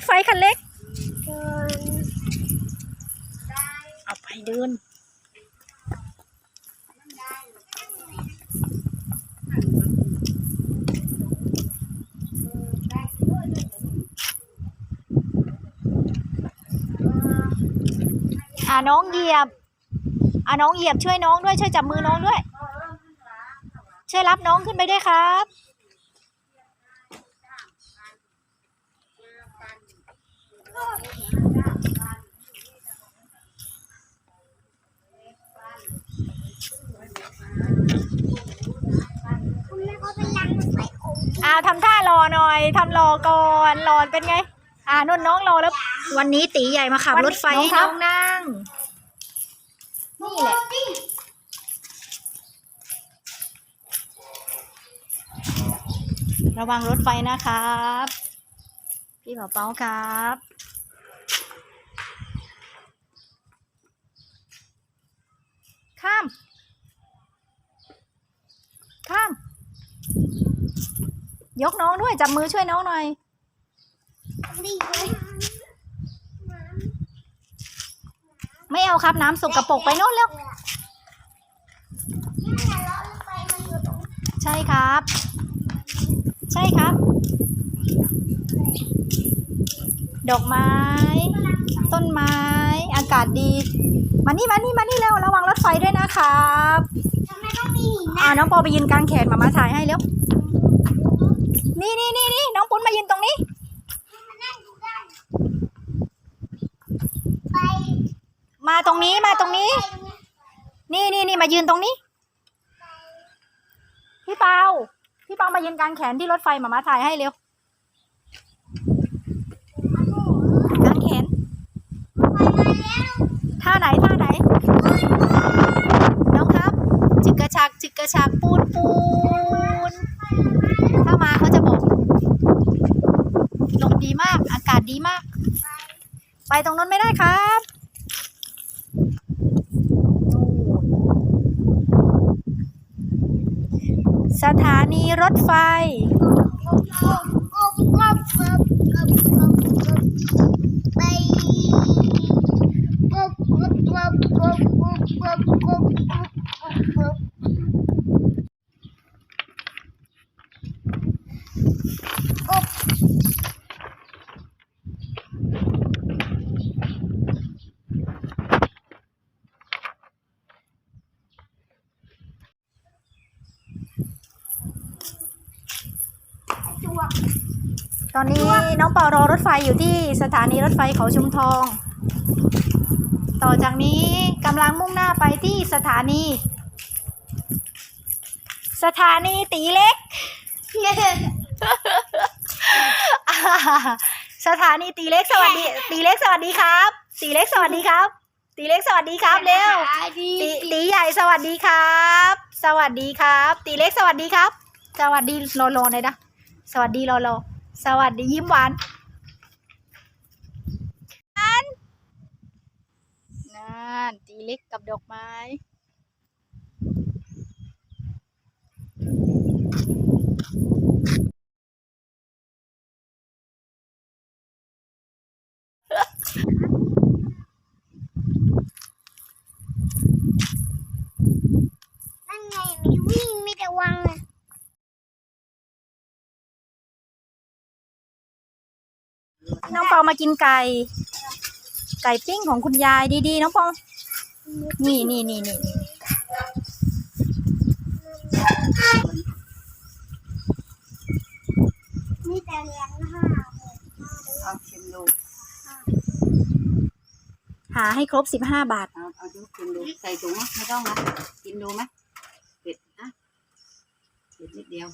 ถไฟคันเล็กเอาไปเดินอ่าน้องเหยียบอ่าน้องเหยียบช่วยน้องด้วยช่วยจับมือน้องด้วย ช่วยรับน้องขึ้นไปด้วยครับ คุณแม่เขาเป็นรังรถไฟโค้ง อ่าทำท่ารอหน่อยทำรอก่อนรอเป็นไง อ่านุ่นน้องรอแล้ว วันนี้ตีใหญ่มาขับรถไฟให้น้องนั่ง นี่แหละ ระวังรถไฟนะครับ พี่เป๋าเป้าครับ ข้าม ข้าม ยกน้องด้วย จับมือช่วยน้องหน่อยดีเลยไม่เอาครับน้ำสกปรกไปโน่นแล้วนี่มันล้อรถไฟมันอยู่ตรงใช่ครับ ใช่ครับ ดอกไม้ ต้นไม้ อากาศดี มานี่มานี่มานี่เร็วระวังรถไฟด้วยนะครับทำไมต้องมีหินอ่านะน้องปอไปยืนกลางแขนมามาถ่ายให้เร็ว นี่นี่นี่นี่น้องปุ้นมายืนตรงนี้ มาตรงนี้มาตรงนี้ นี่นี่นี่มายืนตรงนี้ พี่เปาพี่เปามายืนกลางแขนที่รถไฟมามาถ่ายให้เร็วกลางแขนท่าไหนท่าไหนน้องครับจึกกระชักจึกกระชักปูนปูน ถ้ามาเขาจะบอกลมดีมาก อากาศ ดีมาก ไปตรงนั้นไม่ได้ครับสถานีรถไฟ ไป ตอนนี้น้องเปารอรถไฟอยู่ที่สถานีรถไฟเขาชุมทอง ต่อจากนี้กำลังมุ่งหน้าไปที่สถานี สถานีตีเล็ก สถานีตีเล็กสวัสดี ตีเล็กสวัสดีครับ ตีเล็กสวัสดีครับ ตีเล็กสวัสดีครับเร็วตีตีใหญ่สวัสดีครับ สวัสดีครับ ตีเล็กสวัสดีครับ สวัสดีรอรอหน่อยนะ สวัสดีรอรอสวัสดียิ้มหวานนั่นนั่นตีเล็กกับดอกไม้ นั่นไงมีวิ่งมีแต่วังเลย น้องเปามากินไก่ ไก่ปิ้งของคุณยายดีๆน้องเปานี่นี่นี่นี่นี่มีแต่เหรียญห้าเอาชิมดูหาให้ครบสิบห้าบาท เอาเอาดูชิมดูใส่ถุงไหมไม่ต้องนะกินดูไหมเผ็ดนะเผ็ดนิดเดียว